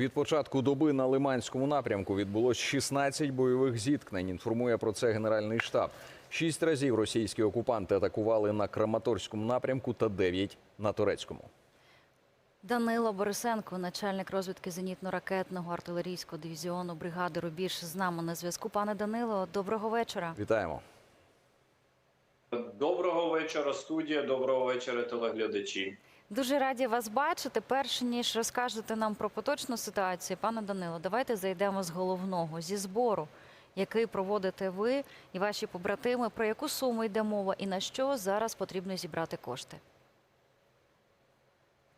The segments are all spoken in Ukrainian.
Від початку доби на Лиманському напрямку відбулось 16 бойових зіткнень. Інформує про це Генеральний штаб. Шість разів російські окупанти атакували на Краматорському напрямку та 9 на турецькому. Данило Борисенко, начальник розвідки зенітно-ракетного артилерійського дивізіону бригади Рубіж, з нами на зв'язку. Пане Данило, доброго вечора. Вітаємо. Доброго вечора, студія. Доброго вечора, телеглядачі. Дуже раді вас бачити. Перш ніж розкажете нам про поточну ситуацію, пане Данило, давайте зайдемо з головного зі збору, який проводите ви і ваші побратими. Про яку суму йде мова і на що зараз потрібно зібрати кошти?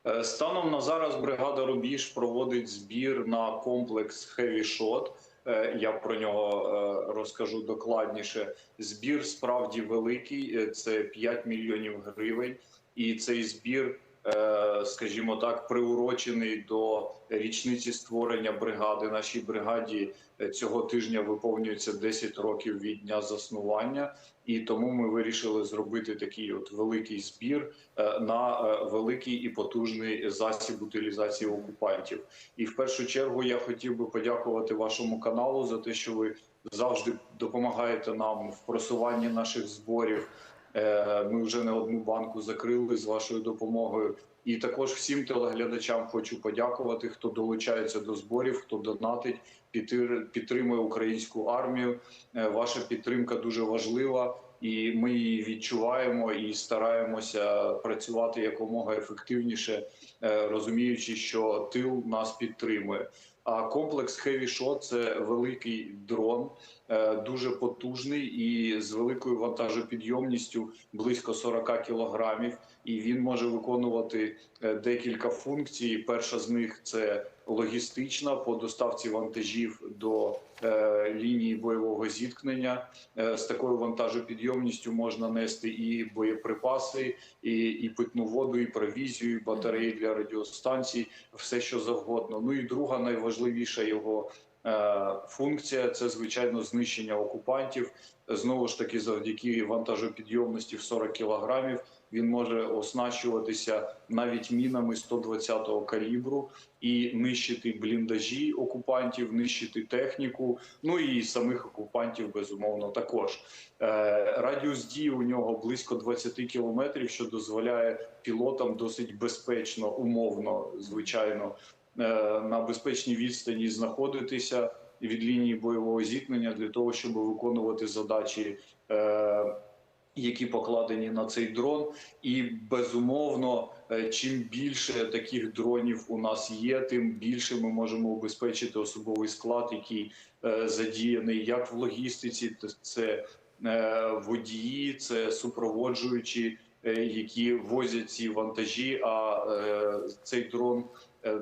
Е, Станом на зараз бригада Рубіж проводить збір на комплекс. Е, Я про нього е, розкажу докладніше. Збір справді великий, е, це 5 мільйонів гривень, і цей збір, скажімо так, приурочений до річниці створення бригади. Нашій бригаді е, цього тижня виповнюється 10 років від дня заснування, і тому ми вирішили зробити такий от великий збір е, на е, великий і потужний засіб утилізації окупантів. І в першу чергу я хотів би подякувати вашому каналу за те, що ви завжди допомагаєте нам в просуванні наших зборів. Е, Ми вже не одну банку закрили з вашою допомогою. І також всім телеглядачам хочу подякувати, хто долучається до зборів, хто донатить, підтримує українську армію. Е, Ваша підтримка дуже важлива, і ми її відчуваємо і стараємося працювати якомога ефективніше, е, розуміючи, що тил нас підтримує. А комплекс Heavy Shot – це великий дрон, е, дуже потужний і з великою вантажопідйомністю близько 40 кілограмів. І він може виконувати е, декілька функцій. Перша з них це логістична по доставці вантажів до е, лінії бойового зіткнення. Е, з такою вантажопідйомністю можна нести і боєприпаси, і, і питну воду, і провізію, і батареї для радіостанцій, все що завгодно. Ну і друга найважливіша його функція це звичайно знищення окупантів. Знову ж таки, завдяки вантажопідйомності в 40 кілограмів. Він може оснащуватися навіть мінами 120-го калібру і нищити бліндажі окупантів, нищити техніку. Ну і самих окупантів безумовно також. Е, Радіус дії у нього близько 20 кілометрів, що дозволяє пілотам досить безпечно, умовно, звичайно, е, на безпечній відстані знаходитися від лінії бойового зіткнення для того, щоб виконувати задачі. е, які покладені на цей дрон, і безумовно, е, чим більше таких дронів у нас є, тим більше ми можемо убезпечити особовий склад, який е, задіяний як в логістиці, це е, водії, це супроводжуючі, е, які возять ці вантажі. А е, цей дрон е,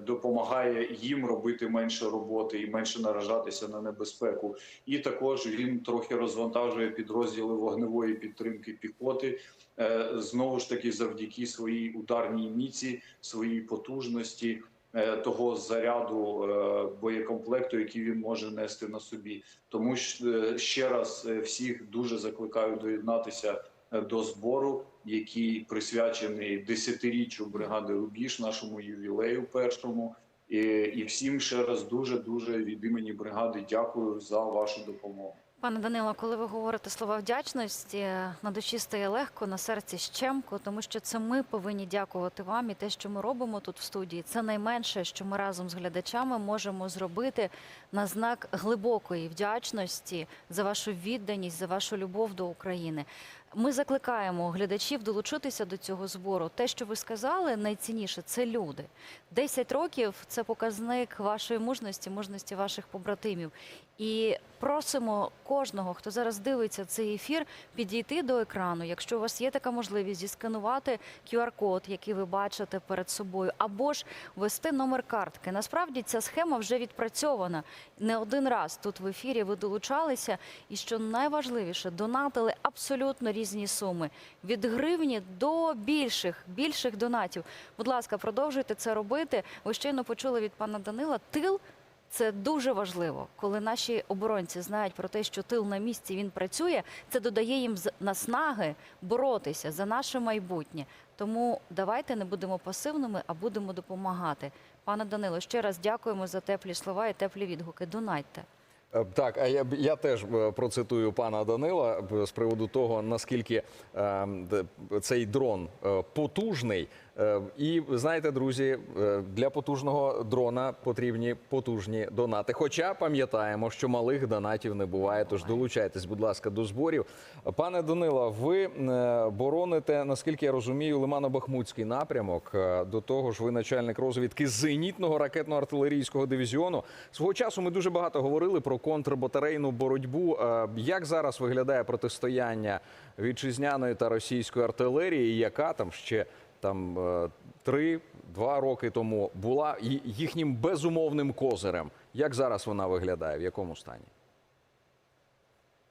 допомагає їм робити менше роботи і менше наражатися на небезпеку. І також він трохи розвантажує підрозділи вогневої підтримки піхоти. е, Знову ж таки, завдяки своїй ударній міці, своїй потужності, е, того заряду е, боєкомплекту, який він може нести на собі. Тому е, ще раз е, всіх дуже закликаю доєднатися е, до збору, який присвячений десятиріччю бригади Рубіж, нашому ювілею першому. І, всім ще раз дуже дуже від імені бригади дякую за вашу допомогу. Пане Данило, коли ви говорите слова вдячності, на душі стає легко, на серці щемко, тому що це ми повинні дякувати вам і те, що ми робимо тут в студії. Це найменше, що ми разом з глядачами можемо зробити на знак глибокої вдячності за вашу відданість, за вашу любов до України. Ми закликаємо глядачів долучитися до цього збору. Те, що ви сказали, найцінніше це люди. 10 років це показник вашої мужності, мужності ваших побратимів. І просимо кожного, хто зараз дивиться цей ефір, підійти до екрану, якщо у вас є така можливість, зісканувати QR-код, який ви бачите перед собою, або ж ввести номер картки. Насправді ця схема вже відпрацьована не один раз. Тут в ефірі ви долучалися, і що найважливіше, донатили абсолютно різні суми від гривні до більших більших донатів. Будь ласка, продовжуйте це робити. Ви щойно почули від пана Данила. Тил Це дуже важливо, коли наші оборонці знають про те, що тил на місці він працює. Це додає їм наснаги боротися за наше майбутнє. Тому давайте не будемо пасивними, а будемо допомагати. Пане Данило, ще раз дякуємо за теплі слова і теплі відгуки. Донайте. Е, Так, а я, я теж е, процитую пана Данила е, з приводу того, наскільки е, цей дрон потужний. Е, І знаєте, друзі, е, для потужного дрона потрібні потужні донати. Хоча пам'ятаємо, що малих донатів не буває. Тож долучайтесь, будь ласка, до зборів. Пане Данило, ви е, бороните, наскільки я розумію, Лимано-Бахмутський напрямок. До того ж, ви начальник розвідки зенітного ракетно-артилерійського дивізіону. Свого часу ми дуже багато говорили про контрбатарейну боротьбу. Як зараз виглядає протистояння вітчизняної та російської артилерії, яка там ще там е, три-два роки тому була їхнім безумовним козирем? Як зараз вона виглядає? В якому стані?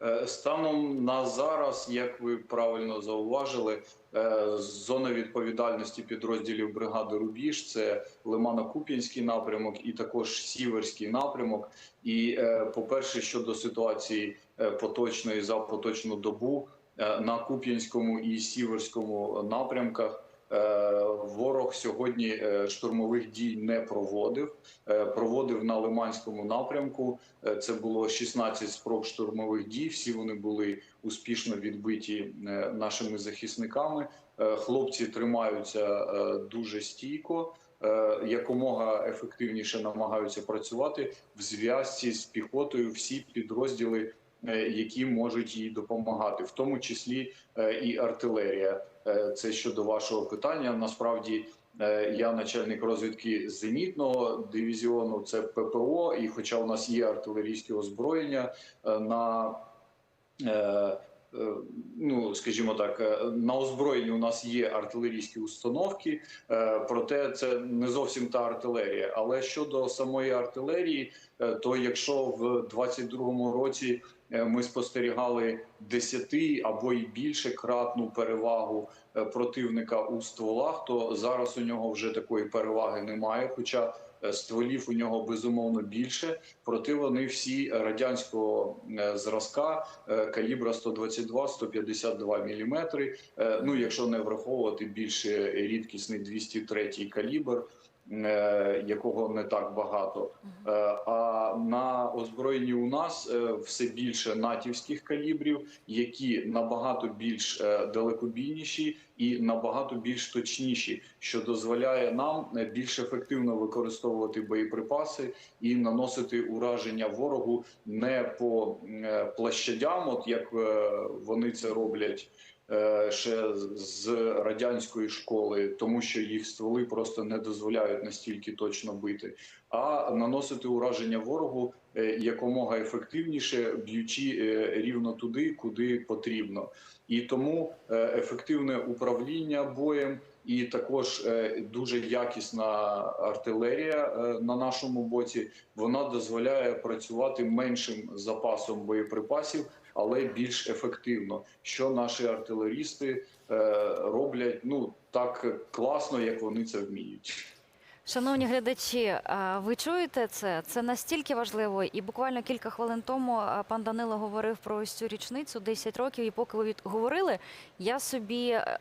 Е, Станом на зараз, як ви правильно зауважили, е, зона відповідальності підрозділів бригади Рубіж це Лимано-Куп'янський напрямок і також Сіверський напрямок. І, по-перше, щодо ситуації поточної за поточну добу на Куп'янському і Сіверському напрямках. Е, Ворог сьогодні е, штурмових дій не проводив. Е, Проводив на Лиманському напрямку. Це було 16 спроб штурмових дій. Всі вони були успішно відбиті нашими захисниками. Хлопці тримаються дуже стійко. Якомога ефективніше намагаються працювати в зв'язці з піхотою. Всі підрозділи, які можуть їй допомагати, в тому числі е, і артилерія. Е, Це щодо вашого питання. Насправді Е, Я начальник розвідки зенітного дивізіону, це ППО. І хоча у нас є артилерійське озброєння е, на е, е, ну скажімо так, е, на озброєнні у нас є артилерійські установки, е, проте це не зовсім та артилерія. Але щодо самої артилерії, е, то якщо в 22-му році е, ми спостерігали 10 або й більше кратну перевагу е, противника у стволах, то зараз у нього вже такої переваги немає. Хоча е, стволів у нього безумовно більше, проте вони всі радянського е, зразка е, калібра 122-152 мм. Ну, якщо не враховувати більш рідкісний 203 калібр, е, якого не так багато. Е, А на озброєнні у нас е, все більше натівських калібрів, які набагато більш е, далекобійніші і набагато більш точніші, що дозволяє нам е, більш ефективно використовувати боєприпаси і наносити ураження ворогу не по е, площадям, от як е, вони це роблять. Е, Ще з радянської школи, тому що їх стволи просто не дозволяють настільки точно бити, а наносити ураження ворогу е, якомога ефективніше, б'ючи е, рівно туди, куди потрібно. І тому ефективне управління боєм і також дуже якісна артилерія на нашому боці. Вона дозволяє працювати меншим запасом боєприпасів, але більш ефективно, що наші артилерісти е, роблять ну так класно, як вони це вміють. Шановні глядачі, ви чуєте це? Це настільки важливо. І буквально кілька хвилин тому пан Данило говорив про ось цю річницю 10 років. І поки ви говорили, я собі е,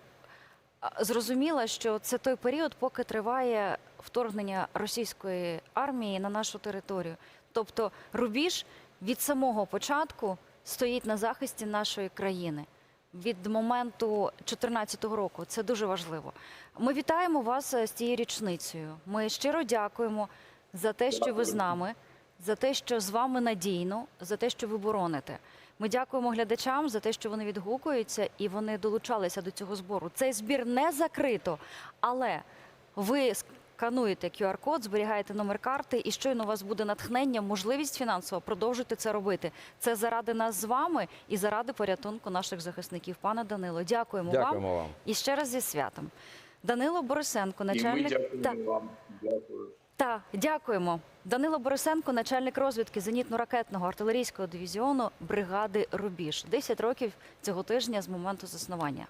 зрозуміла, що це той період, поки триває вторгнення російської армії на нашу територію. Тобто рубіж від самого початку стоїть на захисті нашої країни. Від моменту 2014 року це дуже важливо. Ми вітаємо вас е, з цією річницею. Ми щиро дякуємо за те, що ви з нами, за те, що з вами надійно, за те, що ви бороните. Ми дякуємо глядачам за те, що вони відгукуються і вони долучалися до цього збору. Цей збір не закрито, але ви скануєте QR-код, зберігаєте номер карти, і щойно у вас буде натхнення, можливість фінансово продовжити це робити. Це заради нас з вами і заради порятунку наших захисників. Пане Данило, дякуємо, Дякуємо вам. і ще раз зі святом. Данило Борисенко, І ми начальник дякуємо та, вам. Дякую. та дякуємо. Данило Борисенко, начальник розвідки зенітно-ракетного артилерійського дивізіону бригади Рубіж. 10 років цього тижня з моменту заснування.